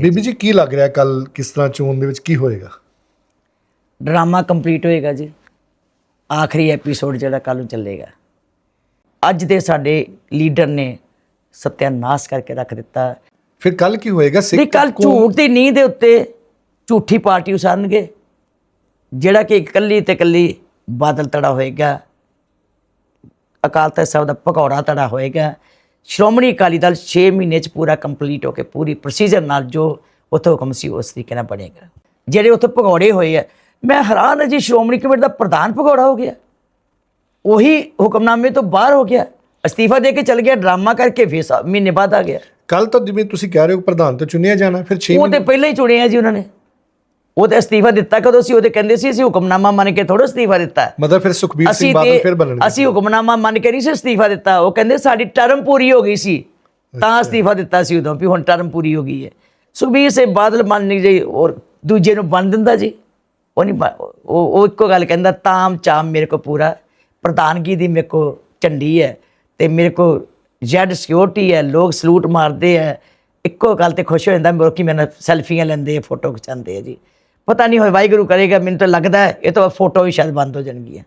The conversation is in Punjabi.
ਬੀਬੀ ਜੀ। ਕੀ ਲੱਗ ਰਿਹਾ ਕੱਲ ਕਿਸ ਤਰ੍ਹਾਂ ਚੋਣ ਦੇ ਵਿੱਚ ਕੀ ਹੋਏਗਾ? ਡਰਾਮਾ ਕੰਪਲੀਟ ਹੋਏਗਾ ਜੀ। ਆਖਰੀ ਐਪੀਸੋਡ ਜਿਹੜਾ ਕੱਲ ਨੂੰ ਚੱਲੇਗਾ। ਅੱਜ ਦੇ ਸਾਡੇ ਲੀਡਰ ਨੇ ਸਤਿਆਨਾਸ਼ ਕਰਕੇ ਰੱਖ ਦਿੱਤਾ। ਫਿਰ ਕੱਲ ਕੀ ਹੋਏਗਾ? ਨਹੀਂ ਸਿੱਖ ਕੱਲ ਝੂਠ ਦੀ ਨੀਂਹ ਦੇ ਉੱਤੇ ਝੂਠੀ ਪਾਰਟੀ ਉਸਾਰਨਗੇ। ਜਿਹੜਾ ਕਿ ਇਕੱਲੀ ਤੇ ਇਕੱਲੀ ਬਾਦਲ ਤੜਾ ਹੋਏਗਾ। ਅਕਾਲ ਤਖਤ ਸਾਹਿਬ ਦਾ ਭਗੌੜਾ ਤੜਾ ਹੋਏਗਾ। ਸ਼੍ਰੋਮਣੀ ਅਕਾਲੀ ਦਲ 6 ਮਹੀਨੇ ਚ ਪੂਰਾ ਕੰਪਲੀਟ ਹੋ ਕੇ ਪੂਰੀ ਪ੍ਰੋਸੀਜਰ ਨਾਲ ਜੋ ਉੱਥੇ ਹੁਕਮ ਸੀ ਉਸ ਤਰੀਕੇ ਨਾਲ ਬਣੇਗਾ ਜਿਹੜੇ ਉੱਥੇ ਭਗੌੜੇ ਹੋਏ ਆ ਮੈਂ ਹੈਰਾਨ ਹਾਂ ਜੀ ਸ਼੍ਰੋਮਣੀ ਕਮੇਟੀ ਦਾ ਪ੍ਰਧਾਨ ਭਗੌੜਾ ਹੋ ਗਿਆ। ਉਹੀ ਹੁਕਮਨਾਮੇ ਤੋਂ ਬਾਹਰ ਹੋ ਗਿਆ। ਅਸਤੀਫਾ ਦੇ ਕੇ ਚਲ ਗਿਆ ਡਰਾਮਾ ਕਰਕੇ ਫਿਰ ਮਹੀਨੇ ਬਾਅਦ ਆ ਗਿਆ। ਕੱਲ ਤਾਂ ਜਿਵੇਂ ਤੁਸੀਂ ਕਹਿ ਰਹੇ ਹੋ ਪ੍ਰਧਾਨ ਤੋਂ ਚੁਣਿਆ ਜਾਣਾ ਫਿਰ 6 ਉਹ ਤੇ ਪਹਿਲਾਂ ਹੀ ਚੁਣਿਆ ਜੀ ਉਹਨਾਂ ਨੇ। ਉਹ ਤੇ ਅਸਤੀਫਾ ਦਿੱਤਾ ਕਦੋਂ ਸੀ? ਉਹਦੇ ਕਹਿੰਦੇ ਸੀ ਅਸੀਂ ਹੁਕਮਨਾਮਾ ਮੰਨ ਕੇ ਥੋੜਾ ਅਸਤੀਫਾ ਦਿੱਤਾ। ਮਤਲਬ ਫਿਰ ਸੁਖਬੀਰ ਸਿੰਘ ਬਾਦਲ ਫਿਰ ਤੇ ਬਣਨਗੇ। ਅਸੀਂ ਹੁਕਮਨਾਮਾ ਮੰਨ ਕੇ ਨਹੀਂ ਸੀ ਅਸਤੀਫਾ ਦਿੱਤਾ। ਉਹ ਕਹਿੰਦੇ ਸਾਡੀ ਟਰਮ ਪੂਰੀ ਹੋ ਗਈ ਸੀ। ਤਾਂ ਅਸਤੀਫਾ ਦਿੱਤਾ ਸੀ ਉਦੋਂ ਵੀ ਹੁਣ ਟਰਮ ਪੂਰੀ ਹੋ ਗਈ ਹੈ। ਸੁਖਬੀਰ ਸਿੰਘ ਬਾਦਲ ਮੰਨ ਨਹੀਂ ਜੀ ਔਰ ਦੂਜੇ ਨੂੰ ਬਣ ਦਿੰਦਾ ਜੀ। ਉਹ ਨਹੀਂ ਉਹ ਇੱਕੋ ਗੱਲ ਕਹਿੰਦਾ ਤਾਮ ਚਾਮ ਮੇਰੇ ਕੋ ਪੂਰਾ। ਪ੍ਰਧਾਨਗੀ ਦੀ ਮੇਰੇ ਕੋ ਝੰਡੀ ਹੈ ਤੇ ਮੇਰੇ ਕੋ ਜੈਡ ਸਿਕਿਉਰਿਟੀ ਹੈ। ਲੋਕ ਸਲੂਟ ਮਾਰਦੇ ਹੈ। ਇੱਕੋ ਗੱਲ ਤੇ ਖੁਸ਼ ਹੋ ਜਾਂਦਾ ਮੇਰੇ ਕੀ ਮੈਨਾਂ ਸੈਲਫੀਆਂ ਲੈਂਦੇ ਆ ਫੋਟੋ ਖਿਚਾਉਂਦੇ ਆ ਜੀ। ਪਤਾ ਨਹੀਂ ਹੋਏ ਵਾਹਿਗੁਰੂ ਕਰੇਗਾ, ਮੈਨੂੰ ਤਾਂ ਲੱਗਦਾ ਹੈ, ਇਹ ਤਾਂ ਫੋਟੋ ਵੀ ਸ਼ਾਇਦ ਬੰਦ ਹੋ ਜਾਣਗੀਆਂ।